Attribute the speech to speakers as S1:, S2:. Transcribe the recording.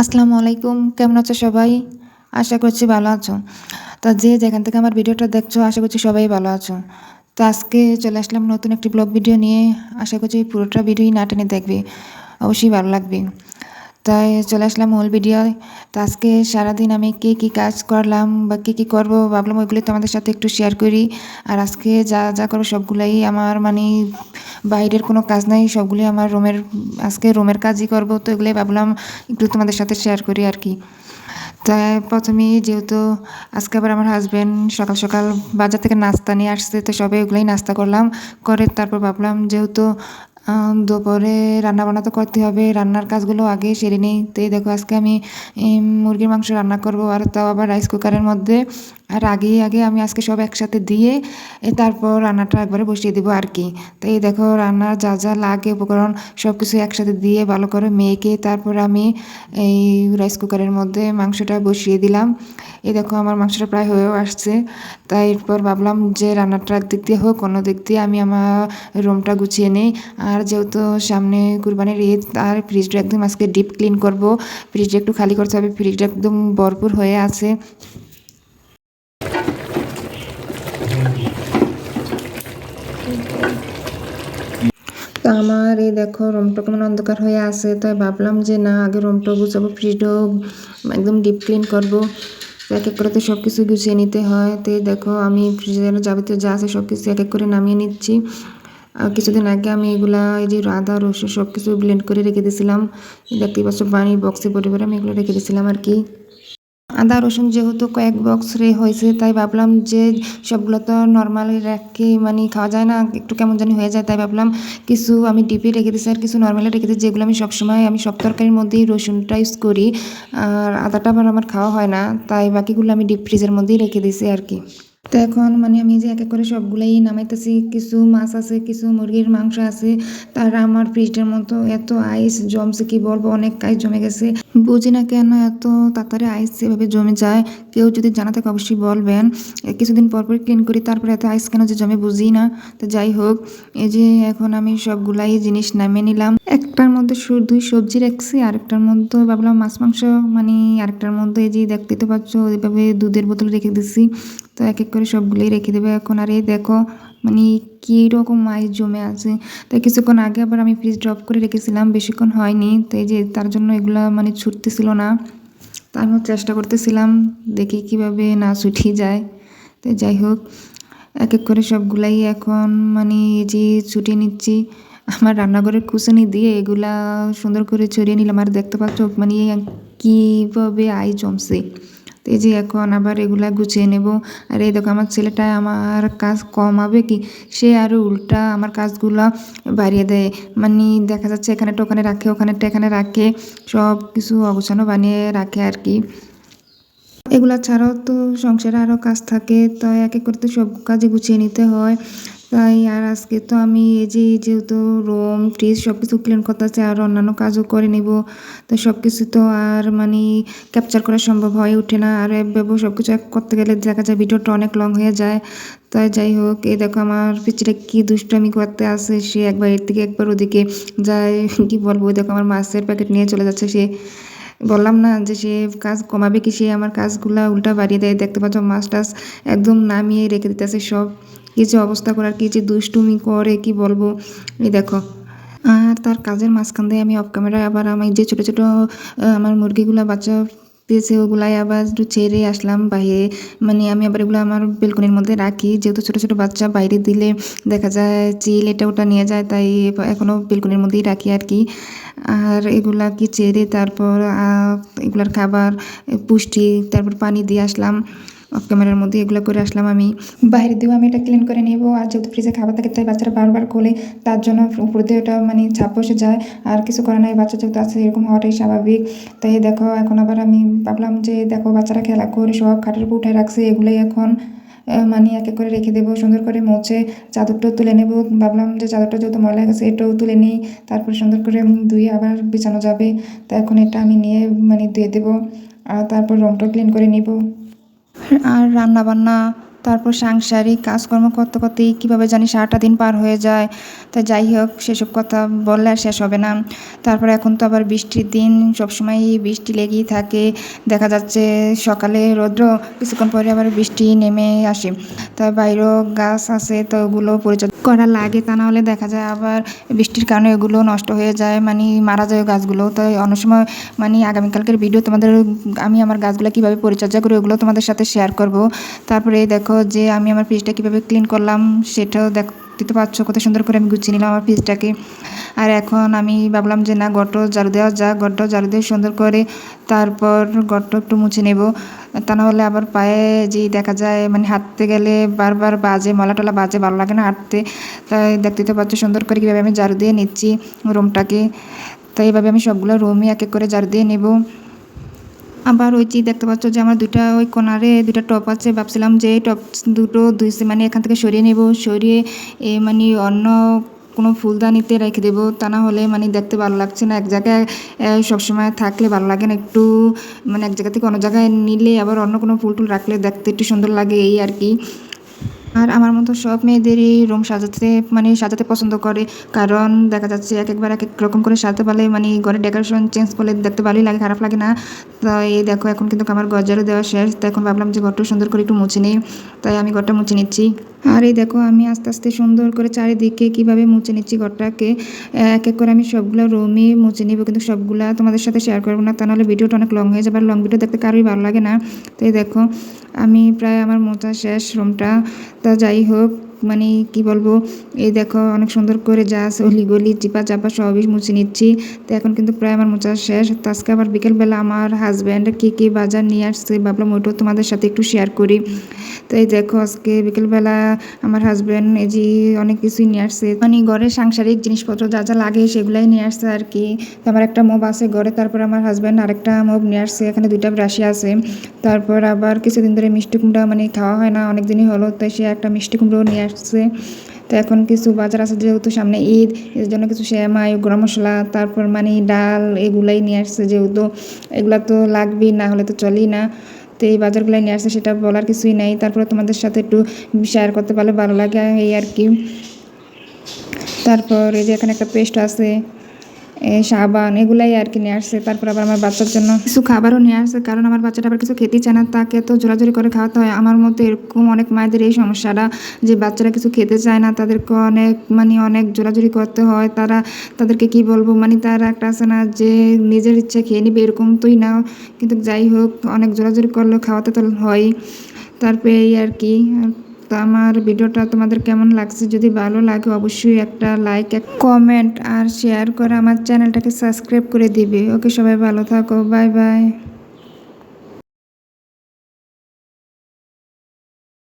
S1: আসসালামু আলাইকুম। কেমন আছো সবাই? আশা করছি ভালো আছো। তো যে যেখান থেকে আমার ভিডিওটা দেখছ, আশা করছি সবাই ভালো আছো। তো আজকে চলে আসলাম নতুন একটি ব্লগ ভিডিও নিয়ে। আশা করছি পুরোটা ভিডিওই না টেনে দেখবে। অবশ্যই ভালো লাগবে। তাই চলে আসলাম মূল ভিডিও তো আজকে সারাদিন আমি কী কী কাজ করলাম বা কী কী করব ভাবলাম ওইগুলি তোমাদের সাথে একটু শেয়ার করি। আর আজকে যা যা করো সবগুলাই আমার মানে বাইরের কোনো কাজ নাই, সবগুলি আমার রুমের আজকে রুমের কাজই করব। তো এগুলোই ভাবলাম একটু তোমাদের সাথে শেয়ার করি আর কি। তাই প্রথমেই যেহেতু আজকে আবার আমার হাজব্যান্ড সকাল সকাল বাজার থেকে নাস্তা নিয়ে আসছে, তো সবাই ওগুলোই নাস্তা করলাম। করে তারপর ভাবলাম যেহেতু দুপুরে রান্না বান্না তো করতে হবে, রান্নার কাজগুলো আগে সেরে নিই। তো এই দেখো, আজকে আমি মুরগির মাংস রান্না করব আর তাও আবার রাইস কুকারের মধ্যে। আর আগে আগে আমি আজকে সব একসাথে দিয়ে তারপর রান্নাটা একবারে বসিয়ে দেবো আর কি। তো এই দেখো, রান্নার যা যা লাগে, উপকরণ সব কিছু একসাথে দিয়ে ভালো করে মেখে তারপর আমি এই রাইস কুকারের মধ্যে মাংসটা বসিয়ে দিলাম। এই দেখো আমার মাংসটা প্রায় হয়েও আসছে। তাই এরপর ভাবলাম যে রান্নাটা একদিক দিয়ে হোক, অন্য দিক দিয়ে আমি আমার রুমটা গুছিয়ে নিই। আর যেহেতু সামনে কুরবানির ঈদ আর ফ্রিজটা একদম আজকে ডিপ ক্লিন করব। ফ্রিজটা একটু খালি করতে হবে, ফ্রিজটা একদম ভরপুর হয়ে আছে। তো আমার এই দেখো রুমটা কেমন অন্ধকার হয়ে আছে, তাই ভাবলাম যে না, আগে রুমটা গুছাবো, ফ্রিজটাও একদম ডিপ ক্লিন করব। এক এক করে তো সব কিছু গুছিয়ে নিতে হয়। তো দেখো, আমি ফ্রিজের যাবতীয় যা আছে সব কিছু এক এক করে নামিয়ে নিচ্ছি। কিছুদিন আগে আমি এগুলো, এই যে আদা রসুন সব কিছু ব্লেন্ড করে রেখে দিয়েছিলাম। দেখতে পাচ্ছ পানি বক্সে পরিবারে আমি এগুলো রেখে দিয়েছিলাম আর কি। আদা, রসুন যেহেতু কয়েক বক্স রে হয়েছে, তাই ভাবলাম যে সবগুলো তো নর্মালি রেখে মানে খাওয়া যায় না, একটু কেমন জানি হয়ে যায়, তাই ভাবলাম কিছু আমি ডিপে রেখে দিয়েছি আর কিছু নর্মালি রেখে দিয়েছি যেগুলো আমি সবসময় আমি সব তরকারির মধ্যেই রসুনটা ইউজ করি, আর আদাটা আবার আমার খাওয়া হয় না, তাই বাকিগুলো আমি ডিপ ফ্রিজের মধ্যেই রেখে দিয়েছি আর কি। তো এখন মানে আমি যে এক এক করে সবগুলাই নামাইতেছি, কিছু মাছ আছে, কিছু মুরগির মাংস আছে, তার আমার ফ্রিজটার মতো এত আইস জমছে কি বলব, অনেক আইস জমে গেছে। বুঝি না কেন এত তাড়াতাড়ি আইস এভাবে জমে যায়, কেউ যদি জানা থাকে অবশ্যই বলবেন। কিছুদিন পর পর ক্লিন করি, তারপরে এত আইস কেন যে জমে বুঝি না। তো যাই হোক, এই যে এখন আমি সবগুলাই জিনিস নামিয়ে নিলাম। একটার মধ্যে দুই সবজি রাখছি, আরেকটার মধ্যে ভাবলাম মাছ, মাংস মানে আরেকটার মধ্যে এই যে দেখতে তো পাচ্ছ, ওইভাবে দুধের বোতল রেখে দিছি। তো এক এক করে সবগুলোই রেখে দেবে। এখন আর এই দেখো মানে কী রকম আইস জমে আছে। তাই কিছুক্ষণ আগে আবার আমি ফ্রিজ ড্রপ করে রেখেছিলাম, বেশিক্ষণ হয়নি। তো এই যে তার জন্য এগুলা মানে ছুটতেছিল না। তা আমিও চেষ্টা করতেছিলাম, দেখি কীভাবে না ছুটি যায়। তো যাই হোক, এক এক করে সবগুলাই এখন মানে এই যে ছুটিয়ে নিচ্ছি। আমার রান্নাঘরের কুচনি দিয়ে এগুলা সুন্দর করে ছড়িয়ে নিলাম। আর দেখতে পাচ্ছ মানে কীভাবে আই জমছে। তো এই যে এখন আবার এগুলা গুছিয়ে নেব। আর এই দেখো আমার ছেলেটা আমার কাজ কম হবে কি? সে আরও উল্টা আমার কাজগুলো বাড়িয়ে দেয়। মানে দেখা যাচ্ছে এখানেটা ওখানে রাখে ওখানেটা এখানে রাখে। সব কিছু অগোছানো বানিয়ে রাখে আর কি। এগুলা ছাড়াও তো সংসারে আরও কাজ থাকে। তো এক এক করে তো সব কাজে গুছিয়ে নিতে হয়। তাই আর আজকে তো আমি এই যে যেহেতু রুম ফ্রিজ সব কিছু ক্লিন করতে আছে আর অন্যান্য কাজও করে নিব, তো সব কিছু তো আর মানে ক্যাপচার করা সম্ভব হয়ে ওঠে না। আর এভাবে সব কিছু করতে গেলে দেখা যায় ভিডিওটা অনেক লং হয়ে যায়। তাই যাই হোক, এই দেখো আমার পিছিয়ে কি দুষ্টামি করতে আসে সে একবার এর থেকে একবার ওদিকে যায়, কি বলব? দেখো আমার মাছের প্যাকেট নিয়ে চলে যাচ্ছে সে। বললাম না যে সে কাজ কমাবে কি, সে আমার কাজগুলা উল্টা বাড়িয়ে দেয়। দেখতে পাচ্ছ টাছ একদম নামিয়ে রেখে দিতেছে সব। কি যে অবস্থা করার, কি যে দুষ্টুমি করে, কি বলব? এই দেখো। আর তার কাজের মাঝখান দিয়ে আমি অফ ক্যামেরায় আবার আমি যে ছোটো ছোটো আমার মুরগিগুলো বাচ্চা পেয়েছে ওগুলাই আবার একটু ছেড়ে আসলাম বাইরে। মানে আমি আবার এগুলো আমার বেলকনির মধ্যে রাখি। যেহেতু ছোটো ছোটো বাচ্চা, বাইরে দিলে দেখা যায় চিল এটা ওটা নিয়ে যায়, তাই এখনও বেলকনির মধ্যেই রাখি আর কি। আর এগুলা কি ছেড়ে তারপর এগুলার খাবার, পুষ্টি, তারপর পানি দিয়ে আসলাম। অফ ক্যামেরার মধ্যে এগুলো করে আসলাম আমি। বাইরে দিয়েও আমি এটা ক্লিন করে নেব। আর যেহেতু ফ্রিজে খাবার থাকে, তাই বাচ্চারা বারবার কোলে, তার জন্য উপর দিয়ে ওটা মানে ছাপ বসে যায়। আর কিছু করার নাই, বাচ্চা যেহেতু আছে, এরকম হওয়াটাই স্বাভাবিক। তাই দেখো, এখন আবার আমি ভাবলাম যে, দেখো, বাচ্চারা খেলা করে সব খাটের উপর উঠে রাখছে, এগুলোই এখন মানে এক এক করে রেখে দেবো, সুন্দর করে মোছে, চাদরটাও তুলে নেব। ভাবলাম যে, চাদরটা যেহেতু ময়লা গেছে, এটাও তুলে নিই। তারপরে সুন্দর করে ধুয়ে আবার বিছানো যাবে। তা এখন এটা আমি নিয়ে মানে ধুয়ে দেবো। আর তারপর রংটা ক্লিন করে নিব। আর রান্নাবান্না, তারপর সাংসারিক কাজকর্ম করতে করতেই কীভাবে জানি সারাটা দিন পার হয়ে যায়। তা যাই হোক, সেসব কথা বললে আর শেষ হবে না। তারপর এখন তো আবার বৃষ্টির দিন, সবসময় বৃষ্টি লেগেই থাকে। দেখা যাচ্ছে সকালে রৌদ্র, কিছুক্ষণ পরে আবার বৃষ্টি নেমে আসে। তা বাইরেও গাছ আছে, তো ওগুলো পরিচর্যা করা লাগে তা নাহলে দেখা যায় আবার বৃষ্টির কারণে এগুলো নষ্ট হয়ে যায় মানে মারা যায় গাছগুলো। তো অনেক সময় মানে আগামীকালকের ভিডিও তোমাদের, আমি আমার গাছগুলো কীভাবে পরিচর্যা করি ওগুলো তোমাদের সাথে শেয়ার করব। তারপরে দেখো যে আমি আমার ফ্রিজটা কীভাবে ক্লিন করলাম, সেটাও দেখ দিতে পারছ? কত সুন্দর করে আমি গুছিয়ে নিলাম আমার ফ্রিজটাকে আর এখন আমি ভাবলাম যে না, গট্ট ঝাড়ু দেওয়া যা গট্ট ঝাড়ু দিয়ে সুন্দর করে তারপর গট্ট একটু মুছে নেব। তা নাহলে আবার পায়ে যে দেখা যায় মানে হাঁটতে গেলে বারবার বাজে মলা টলা বাজে, ভালো লাগে না হাঁটতে। তাই দেখতে তো পাচ্ছ সুন্দর করে কীভাবে আমি ঝাড়ু দিয়ে নিচ্ছি রুমটাকে। তাই এইভাবে আমি সবগুলো রুমই এক এক করে ঝাড়ু দিয়ে নেব। আবার ওই যে দেখতে পাচ্ছ যে আমার দুইটা ওই কোনারে দুইটা টপ আছে। ভাবছিলাম যে টপ দুটো দুই মানে এখান থেকে সরিয়ে নেব। সরিয়ে এ মানে অন্য কোনো ফুলদানিতে রেখে দেবো। তা না হলে মানে দেখতে ভালো লাগছে না। এক জায়গায় সবসময় থাকলে ভালো লাগে না। একটু মানে এক জায়গা থেকে অন্য জায়গায় নিলে আবার অন্য কোনো ফুল টুল রাখলে দেখতে একটু সুন্দর লাগে এই আর কি। আর আমার মতো সব মেয়েদেরই রুম সাজাতে মানে সাজাতে পছন্দ করে। কারণ দেখা যাচ্ছে এক একবার এক এক রকম করে সাজাতে পারলে মানে ঘরের ডেকোরেশন চেঞ্জ করলে দেখতে ভালোই লাগে, খারাপ লাগে না। তো এই দেখো, এখন কিন্তু আমার গজারও দেওয়া শেষ। তো এখন ভাবলাম যে ঘরটা সুন্দর করে একটু মুছে নিই। তাই আমি ঘরটা মুছে নিচ্ছি। আর এই দেখো, আমি আস্তে আস্তে সুন্দর করে চারিদিকে কীভাবে মুছে নিচ্ছি ঘরটাকে, এক এক করে আমি সবগুলো রুমই মুছে নিব, কিন্তু সবগুলো তোমাদের সাথে শেয়ার করব না, তা নাহলে ভিডিওটা অনেক লং হয়ে যাবে, আর লং ভিডিও দেখতে কারোই ভালো লাগে না। তো এই দেখো, আমি প্রায় আমার মোচা শেষ রুমটা তা যাই হোক মানে কি বলব, এই দেখো অনেক সুন্দর করে যা অলিগলি চিপা চাপা সবই মুছে নিচ্ছি। তো এখন কিন্তু প্রায় আমার মোচা শেষ। তো আজকে আবার বিকেলবেলা আমার হাজব্যান্ড কী কী বাজার নিয়ে আসছে ভাবলাম ওইটাও তোমাদের সাথে একটু শেয়ার করি। তো এই দেখো আজকে বিকেলবেলা আমার হাজব্যান্ড এই যে অনেক কিছুই নিয়ে আসছে। মানে ঘরে সাংসারিক জিনিসপত্র যা যা লাগে সেগুলাই নিয়ে আসছে আর কি। তো আমার একটা মোব আছে ঘরে, তারপর আমার হাজব্যান্ড আরেকটা মোব নিয়ে আসছে, এখানে দুইটা ব্রাশি আছে। তারপর আবার কিছুদিন ধরে মিষ্টি কুমড়া মানে খাওয়া হয় না অনেক দিনই হলো তাই সে একটা মিষ্টি কুমড়ো নিয়ে আসছে তো এখন কিছু বাজার আছে যেহেতু সামনে ঈদ, এর জন্য কিছু শ্যামাই গরম মশলা, তারপর মানে ডাল এগুলাই নিয়ে আসছে যেহেতু। এগুলা তো লাগবেই, না হলে তো চলেই না। তো এই বাজারগুলো নিয়ে আসছে সেটা বলার কিছুই নাই। তারপরে তোমাদের সাথে একটু শেয়ার করতে পারলে ভালো লাগে এই আর কি। তারপর এই যে এখানে একটা পেস্ট আছে। সাবান এগুলাই আর কি নিয়ে আসছে। তারপর আবার আমার বাচ্চার জন্য কিছু খাবারও নিয়ে আসছে। কারণ আমার বাচ্চাটা আবার কিছু খেতেই চায় না, তাকে তো জোরাজোরি করে খাওয়াতে হয়। আমার মতো এরকম অনেক মায়েদের এই সমস্যাটা যে বাচ্চারা কিছু খেতে চায় না, তাদেরকে অনেক মানে অনেক জোরাজোরি করতে হয়। তারা, তাদেরকে কি বলব? মানে তারা একটা আছে না যে নিজের ইচ্ছা খেয়ে নিবে, এরকম তোই না। কিন্তু যাই হোক, অনেক জোরাজোরি করলেও খাওয়াতে তো হয়। তারপরে এই আর কি। আমার ভিডিওটা তোমাদের কেমন লাগছে? যদি ভালো লাগে, অবশ্যই একটা লাইক এক কমেন্ট আর শেয়ার করে আমার চ্যানেলটাকে সাবস্ক্রাইব করে দিবে। ওকে, সবাই ভালো থাকো। Bye bye